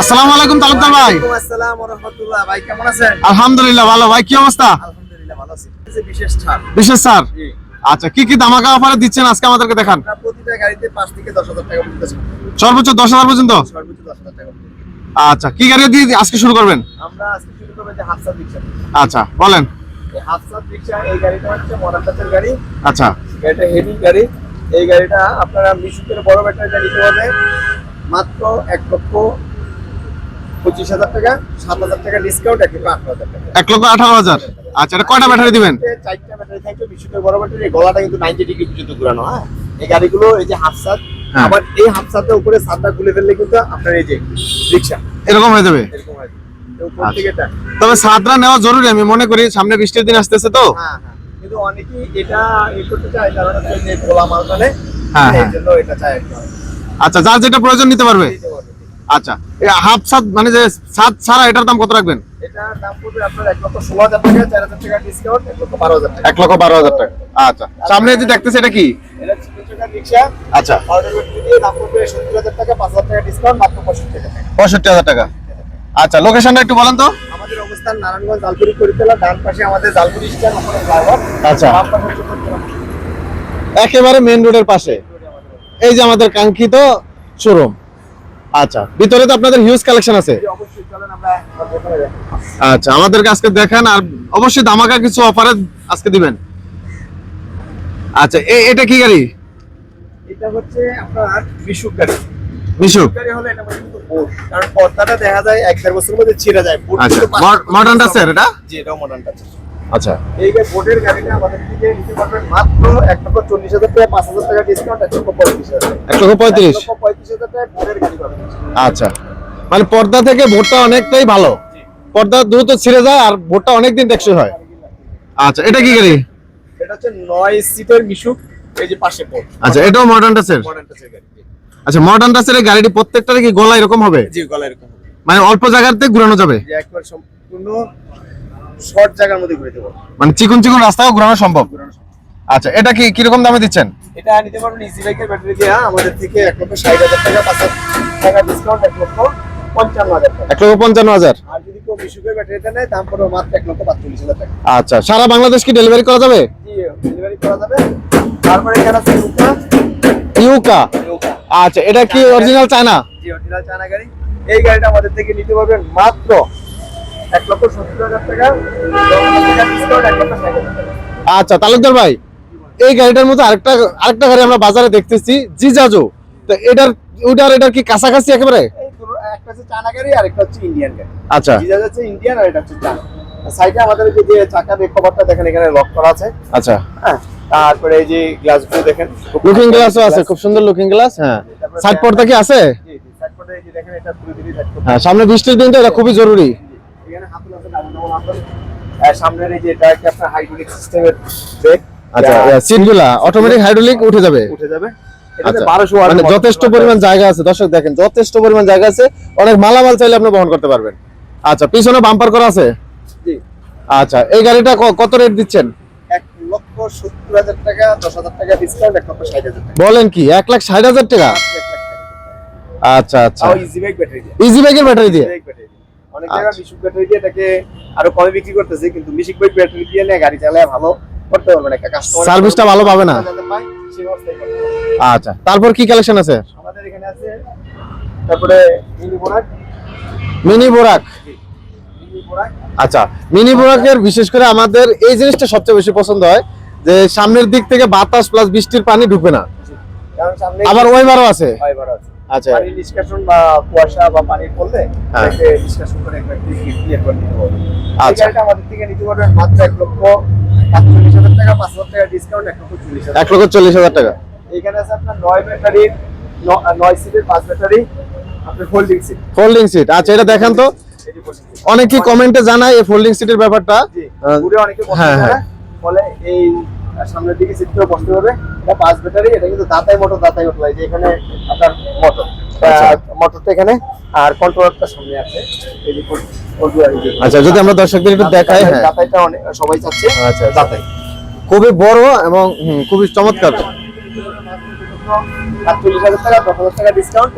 আসসালামু আলাইকুম তালুকদার ভাই। ভাই কেমন আছেন? আলহামদুলিল্লাহ ভালো। ভাই কি অবস্থা? আলহামদুলিল্লাহ ভালো আছি। বিশেষ ছাড়। বিশেষ স্যার আচ্ছা কি কি ধামাকা অফারে দিচ্ছেন আজকে আমাদেরকে দেখান? প্রতিটা গাড়িতে পাঁচ থেকে দশ হাজার টাকা পর্যন্ত সর্বোচ্চ দশ হাজার পর্যন্ত? সর্বোচ্চ টাকা। আচ্ছা কি গাড়ি দিয়ে আজকে শুরু করবেন? আমরা আজকে শুরু করব যে হাফসার রিক্সা আচ্ছা বলেন। এই রিক্সা এই গাড়িটা হচ্ছে গাড়ি। আচ্ছা। এটা হেভি গাড়ি। এই গাড়িটা আপনারা মিশুকের বড় ব্যাটারিটা নিতে হবে মাত্র এক লক্ষ পঁচিশ হাজার টাকা সাত হাজার টাকা ডিসকাউন্ট এক লক্ষ আঠারো হাজার টাকা। এক লক্ষ আঠারো হাজার। আচ্ছা এটা কয়টা ব্যাটারি দিবেন? চারটা ব্যাটারি থাকবে বিশুকের বড় ব্যাটারি গলাটা কিন্তু নাইনটি ডিগ্রি পর্যন্ত ঘুরানো হ্যাঁ? এই গাড়িগুলো এই যে হ্যাঁ। আবার এই উপরে সাতটা খুলে ফেললে কিন্তু আপনার এই যে রিক্সা এরকম হয়ে যাবে? এরকম হয় উপর আচ্ছা। তবে সাদরা নেওয়া জরুরি আমি মনে করি সামনে বৃষ্টির দিন আসতেছে তো। হ্যাঁ হ্যাঁ। কিন্তু অনেকেই এটা ই করতে চায় কারণ হচ্ছে খোলা মাল মানে হ্যাঁ, এটা চায় আচ্ছা যার যেটা প্রয়োজন নিতে পারবে। আচ্ছা এই হাফ সাত মানে যে সাত ছাড়া এটার দাম কত রাখবেন? এটা দাম আপনার এক লক্ষ বারো হাজার টাকা। আচ্ছা সামনে যে দেখতেছে এটা কি? আচ্ছা। পঁয়ষট্টি হাজার টাকা। আচ্ছা লোকেশনটা একটু বলেন তো। আমাদের অবস্থান নারায়ণগঞ্জ জালপুরি করিতলা ডান পাশে আমাদের জালপুরি স্ট্যান্ড আচ্ছা। পশ্চিম একেবারে মেন রোডের পাশে। এই যে আমাদের কাঙ্ক্ষিত শোরুম আচ্ছা ভিতরে তো আপনাদের হিউজ কালেকশন আছে। আচ্ছা আমাদেরকে আজকে দেখেন আর অবশ্যই ধামাকা কিছু অফারে আজকে দিবেন। আচ্ছা এটা কি গাড়ি? এটা হচ্ছে আপনার মিশুক গাড়ি। মিশুক? যায় এক আচ্ছা, এটা? জি এটা আচ্ছা। এই যে বোর্ডের গাড়িটা আমাদের থেকে নিতে হাজার থেকে 5 হাজার টাকা ডিসকাউন্ট 1 লক্ষ 35 হাজার। 1 লক্ষ 35 আচ্ছা। মানে পর্দা থেকে ভোটটা অনেকটাই ভালো। পর্দা দ্রুত ছিঁড়ে যায় আর ভোটটা অনেকদিন টেকসই হয়। আচ্ছা এটা কি গাড়ি? এটা হচ্ছে নয় সিটের মিশুক এই যে পাশে বোর্ড। আচ্ছা এটাও মডার্ন গাড়ি আচ্ছা মডার্ন টাচের এই গাড়িটি প্রত্যেকটার কি গলা এরকম হবে? জি গলা এরকম মানে অল্প জায়গাতে ঘুরানো যাবে? একবার সম্পূর্ণ শর্ট জায়গার মধ্যে ঘুরে দেবো। মানে চিকন চিকন রাস্তাও ঘোরানো সম্ভব। আচ্ছা এটা কি কীরকম দামে দিচ্ছেন? এটা নিতে পারবেন ইজি বাইকের ব্যাটারি দিয়ে। আমাদের থেকে এক লক্ষ ষাট হাজার টাকা পাঁচ হাজার টাকা ডিসকাউন্ট এক লক্ষ পঞ্চান্ন হাজার এক লক্ষ পঞ্চান্ন হাজার? আর যদি কেউ বিশুকের ব্যাটারিতে নেয় দাম পড়বে মাত্র এক লক্ষ পাঁচচল্লিশ হাজার টাকা। আচ্ছা সারা বাংলাদেশ কি ডেলিভারি করা যাবে? জি ডেলিভারি করা যাবে। তারপরে এখানে আছে লুকা ইউকা আচ্ছা এটা কি অরিজিনাল চায়না জি অরিজিনাল চায়না গাড়ি। এই গাড়িটা আমাদের থেকে নিতে পারবেন মাত্র এক লক্ষ সত্তর হাজার টাকা। আচ্ছা তালুকদার ভাই এই গাড়িটার মধ্যে আরেকটা আরেকটা গাড়ি আমরা বাজারে দেখতেছি জিজাজো। তো এটার ওটার এটার কি কাছাকাছি একেবারে? একটা হচ্ছে চায়না গাড়ি আর একটা হচ্ছে ইন্ডিয়ান গাড়ি। আচ্ছা। হচ্ছে ইন্ডিয়ান আর এটা হচ্ছে চায়না। সাইডে আমাদের যে কভারটা দেখেন এখানে লক করা আছে। আচ্ছা। হ্যাঁ তারপরে এই যে গ্লাসগুলো দেখেন। লুকিং গ্লাসও আছে খুব সুন্দর লুকিং গ্লাস হ্যাঁ। সাইড পর্দা কি আছে? হ্যাঁ সামনে বৃষ্টির দিন তো এটা খুবই জরুরি। এখানে হাতুল আছে সামনের এই যে এটা একটা হাইড্রোলিক সিস্টেমের ব্রেক। আচ্ছা সিটগুলা অটোমেটিক হাইড্রোলিক উঠে যাবে। উঠে যাবে। এটাতে আচ্ছা 1200 ওয়াটের মানে যথেষ্ট পরিমাণ জায়গা আছে। দর্শক দেখেন যথেষ্ট পরিমাণ জায়গা আছে। অনেক মালামাল চাইলে আপনি বহন করতে পারবেন। আচ্ছা পিছনে বাম্পার করা আছে? আচ্ছা এই গাড়িটা কত রেট দিচ্ছেন? এক লক্ষ সত্তর হাজার টাকা দশ হাজার টাকা ডিসকাউন্ট এক লক্ষ ষাট হাজার টাকা। বলেন কি এক লাখ ষাট হাজার টাকা। আচ্ছা আচ্ছা। ইজি ব্যাটারি বাইকের ব্যাটারি দিয়ে। অনেক জায়গায় আচ্ছা। মিশুক ব্যাটারি দিয়ে এটাকে আরও কমে বিক্রি করতেছে কিন্তু মিশুক বাইক ব্যাটারি দিয়ে গাড়ি চালায় ভালো। করতে পারবে না কাস্টমার সার্ভিসটা ভালো পাবে না। আচ্ছা তারপর কি কালেকশন আছে? আমাদের এখানে আছে তারপরে মিনি বোরাক। মিনি বোরাক? আচ্ছা মিনি বোরাকের বিশেষ করে আমাদের এই জিনিসটা সবচেয়ে বেশি পছন্দ হয় যে সামনের দিক থেকে বাতাস প্লাস বৃষ্টির পানি ঢুকবে না। আবার ওয়েবারও আছে। আছে। আচ্ছা। পানির নিষ্কাশন বা কুয়াশা বা পানির পড়লে। নিষ্কাশন করে একবার ক্লিয়ার করে নিতে হবে। আমাদের থেকে নিতে পারবেন মাত্র এক লক্ষ সাতচল্লিশ হাজার টাকা পাঁচ হাজার টাকা ডিসকাউন্ট এক লক্ষ চল্লিশ হাজার টাকা। এখানে আছে আপনার নয় ব্যাটারির ন- নয় সিটের পাঁচ ব্যাটারি আপনার সিট সিট আচ্ছা এটা দেখেন তো। অনেকে কমেন্টে জানায় এই ফোল্ডিং সিটের ব্যাপারটা। অনেকে হ্যাঁ, হ্যাঁ। ফলে এই সামনের দিকে বসতে হবে। এটা পাঁচ ব্যাটারি এটা কিন্তু দাতাই মোটর দাতাই যে এখানে আপনার মোটর আচ্ছা। মোটরটা এখানে আর কন্ট্রোলারটা সামনে আছে। আচ্ছা যদি আমরা দর্শকদের একটু দেখাই হ্যাঁ। অনেক সবাই চাচ্ছে আচ্ছা, আচ্ছা। দাতাই খুবই বড় এবং খুবই চমৎকার। সাতচল্লিশ হাজার টাকা দশ হাজার টাকা ডিসকাউন্ট